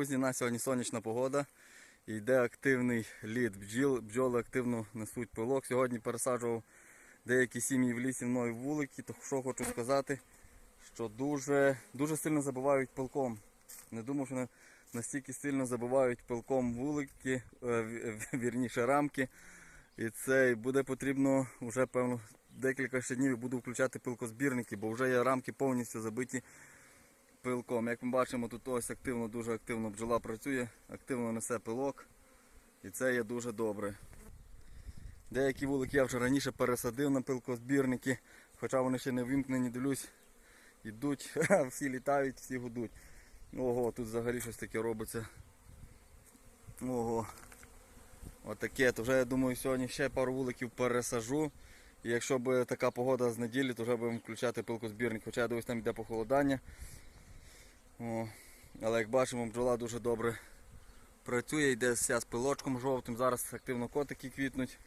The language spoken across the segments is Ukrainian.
друзі, на сьогодні сонячна погода. Йде активний лід бджіл. Бджоли активно несуть пилок. Сьогодні пересаджував деякі сім'ї в лісі мною вулики. То що хочу сказати, що дуже, дуже сильно забивають пилком. Не думав, що настільки сильно забивають пилком вулики, е, вірніше рамки. І це буде потрібно вже певно декілька ще днів буду включати пилкозбірники, бо вже є рамки повністю забиті пилком. Як ми бачимо, тут ось активно, дуже активно бджола працює, активно несе пилок. І це є дуже добре. Деякі вулики я вже раніше пересадив на пилкозбірники, хоча вони ще не вимкнені, дивлюсь, йдуть, всі літають, всі гудуть. Ого, тут взагалі щось таке робиться. Ого. Отаке, то вже я думаю сьогодні ще пару вуликів пересажу. І якщо б така погода з неділі, то вже будемо включати пилкозбірник. Хоча я дивлюсь, там йде похолодання. О, але як бачимо, бджола дуже добре працює, йде вся з пилочком жовтим. Зараз активно котики квітнуть.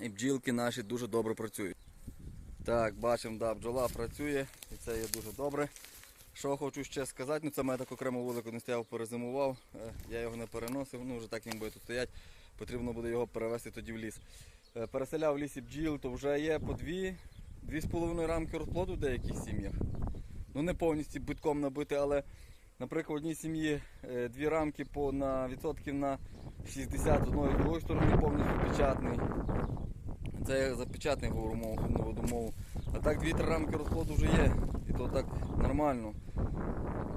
І бджілки наші дуже добре працюють. Так, бачимо, да, бджола працює і це є дуже добре. Що хочу ще сказати, ну це мене так окремо вулику не стояв, перезимував. Е, Я його не переносив, ну вже так він буде тут стоять. Потрібно буде його перевезти тоді в ліс. Е, Переселяв в лісі бджіл, то вже є по дві, дві з половиною рамки розплоду в деяких сім'ях. Ну не повністю битком набити, але, наприклад, в одній сім'ї е, дві рамки по, на відсотків на 60 з одної другої сторони повністю печатний. Це я за печатний говорю мову, не веду. А так дві-три рамки розплоду вже є. І то так нормально.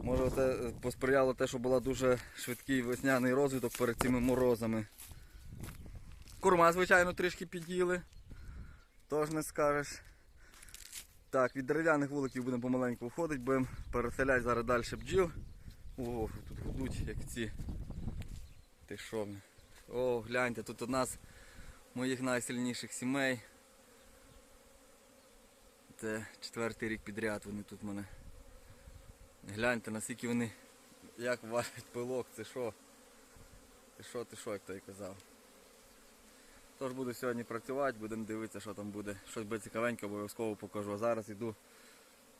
Може це е, посприяло те, що була дуже швидкий весняний розвиток перед цими морозами. Курма, звичайно, трішки під'їли. Тож не скажеш. Так, від дерев'яних вуликів будемо помаленьку виходити, будемо переселяти зараз далі бджіл. О, тут гудуть, як ці. Ти що? О, гляньте, тут одна з моїх найсильніших сімей. Це четвертий рік підряд вони тут в мене. Гляньте, наскільки вони як валять пилок, це що? Ти що, ти що, як той казав. Тож буду сьогодні працювати, будемо дивитися, що там буде. Щось буде цікавеньке, обов'язково покажу. А зараз йду,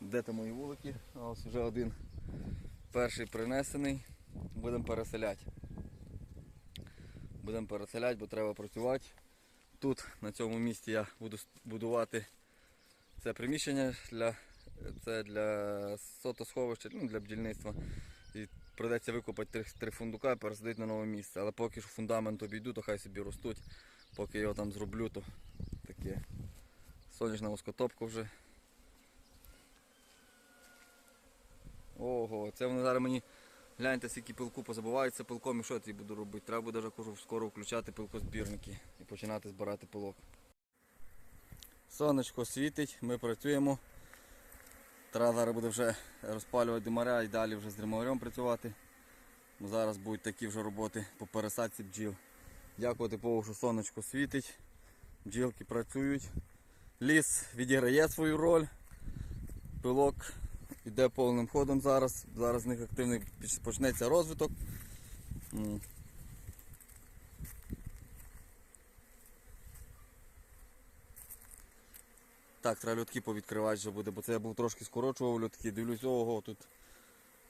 де там мої вулики. Ось вже один перший принесений. Будемо переселяти. Будемо переселяти, бо треба працювати. Тут, на цьому місці, я буду будувати це приміщення для, це для сотосховища, ну, для бджільництва. І придеться викопати три, три фундука і пересадити на нове місце. Але поки що фундамент обійду, то хай собі ростуть. Поки його там зроблю, то таке сонячна воскотопка вже. Ого, це вони зараз мені гляньте, скільки пилку позабиваються пилком і що я тоді буду робити. Треба буде вже скоро включати пилкозбірники і починати збирати пилок. Сонечко світить, ми працюємо. Треба зараз буде вже розпалювати димаря і далі вже з димарем працювати. Зараз будуть такі вже роботи по пересадці бджіл. Дякувати Богу, що сонечко світить, бджілки працюють. Ліс відіграє свою роль. Пилок йде повним ходом зараз. Зараз в них активний почнеться розвиток. Так, треба льотки повідкривати вже буде, бо це я був трошки скорочував льотки. Дивлюсь, ого, тут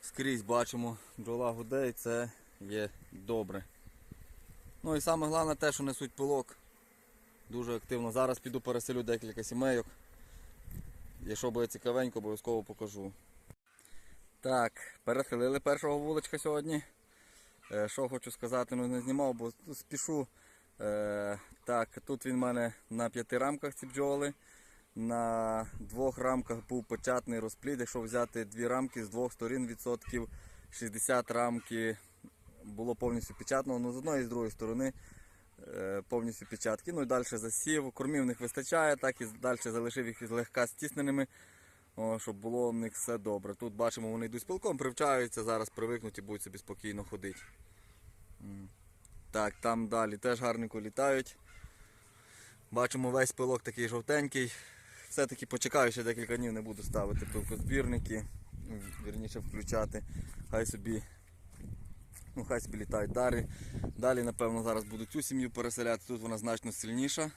скрізь бачимо, бджола гуде і це є добре. Ну і саме головне те, що несуть пилок. Дуже активно. Зараз піду переселю декілька сімейок. Якщо буде цікавенько, обов'язково покажу. Так, переселили першого вуличка сьогодні. Е, Що хочу сказати, ну не знімав, бо спішу. Е, так, тут він в мене на п'яти рамках ці бджоли. На двох рамках був печатний розплід. Якщо взяти дві рамки з двох сторін відсотків 60 рамки було повністю печатного, ну з одної і з другої сторони е, повністю печатки. Ну і далі засів. Кормів в них вистачає, так і далі залишив їх злегка стісненими, о, щоб було в них все добре. Тут бачимо, вони йдуть з пилком, привчаються, зараз привикнуть і будуть собі спокійно ходити. Так, там далі теж гарненько літають. Бачимо весь пилок такий жовтенький. Все-таки почекаю ще декілька днів, не буду ставити пилкозбірники, вірніше включати. Хай собі Ну, хай собі літають далі. Далі, напевно, зараз буду цю сім'ю переселяти. Тут вона значно сильніша.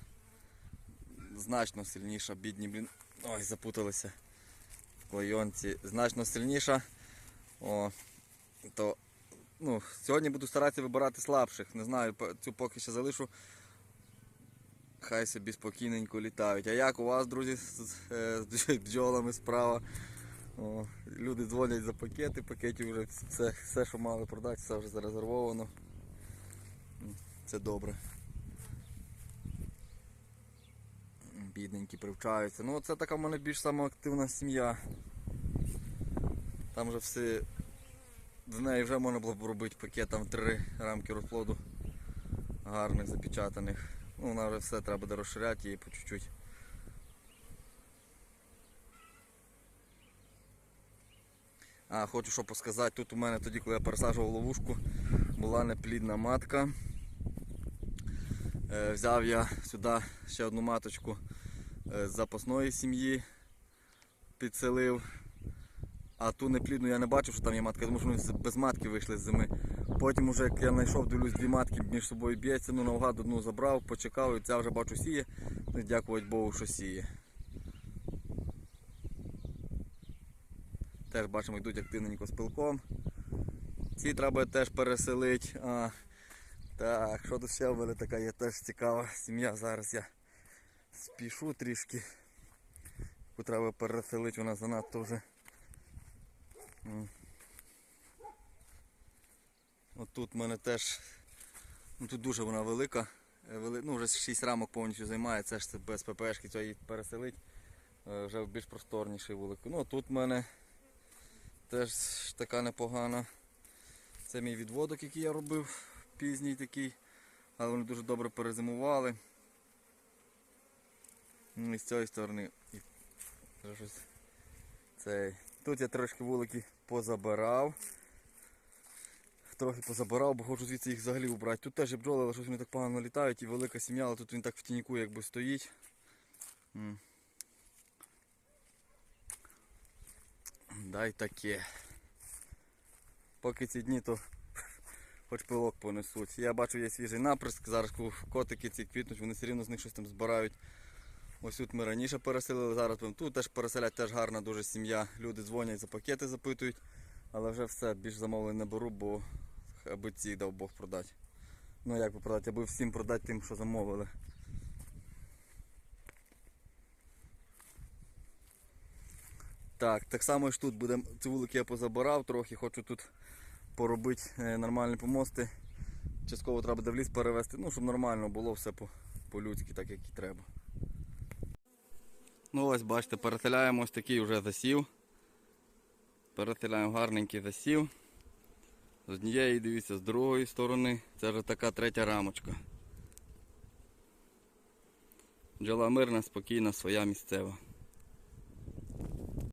Значно сильніша, бідні, блін. Ой, запуталися в клейонці. Значно сильніша. О, то ну, сьогодні буду старатися вибирати слабших. Не знаю, цю поки ще залишу. Хай собі спокійненько літають. А як у вас, друзі, з, е, бджолами справа? О, люди дзвонять за пакети, пакетів вже все, все, що мали продати, все вже зарезервовано. Це добре. Бідненькі привчаються. Ну це така в мене більш самоактивна сім'я. Там вже все. З неї вже можна було б робити пакет три рамки розплоду гарних запечатаних. Ну, вона вже все треба буде розширяти її по чуть-чуть. А, хочу що посказати, тут у мене тоді, коли я пересаджував ловушку, була неплідна матка. Е, взяв я сюди ще одну маточку е, з запасної сім'ї, підселив. А ту неплідну я не бачив, що там є матка, тому що вони без матки вийшли з зими. Потім, уже, як я знайшов, дивлюсь, дві матки між собою б'ється, ну навгад одну забрав, почекав, і ця вже бачу сіє. Дякувати Богу, що сіє. Теж бачимо, йдуть активненько з пилком. Ці треба теж переселити. А, так, що тут ще в мене така є теж цікава сім'я. Зараз я спішу трішки. Яку треба переселити, вона занадто вже. М. От тут в мене теж. Ну тут дуже вона велика. Е, Ну, вже 6 рамок повністю займає, це ж це без ППшки цього її переселить. Е, Вже в більш просторніший вулик. Ну тут в мене теж така непогана. Це мій відводок, який я робив пізній такий. Але вони дуже добре перезимували. Ну і з цієї сторони. Цей. Тут я трошки вулики позабирав. Трохи позабирав, бо хочу звідси їх взагалі убрати. Тут теж є бджоли, але щось вони так погано літають і велика сім'я, але тут він так в тініку якби стоїть. Дай таке. Поки ці дні, то хоч пилок понесуть. Я бачу, є свіжий наприск, зараз котики ці квітнуть, вони все рівно з них щось там збирають. Ось тут ми раніше переселили, зараз будемо тут теж переселять, теж гарна дуже сім'я. Люди дзвонять за пакети, запитують, але вже все, більш замовлень не беру, бо аби ці дав Бог продати. Ну як би продати, аби всім продати тим, що замовили. Так, так само ж тут будемо, ці вулики я позабирав трохи, хочу тут поробити е, нормальні помости. Частково треба буде в ліс перевезти, ну щоб нормально було все по- по-людськи, так як і треба. Ну ось бачите, переселяємо ось такий вже засів. Переселяємо гарненький засів. З однієї, дивіться, з другої сторони. Це вже така третя рамочка. Бджола мирна, спокійна, своя місцева.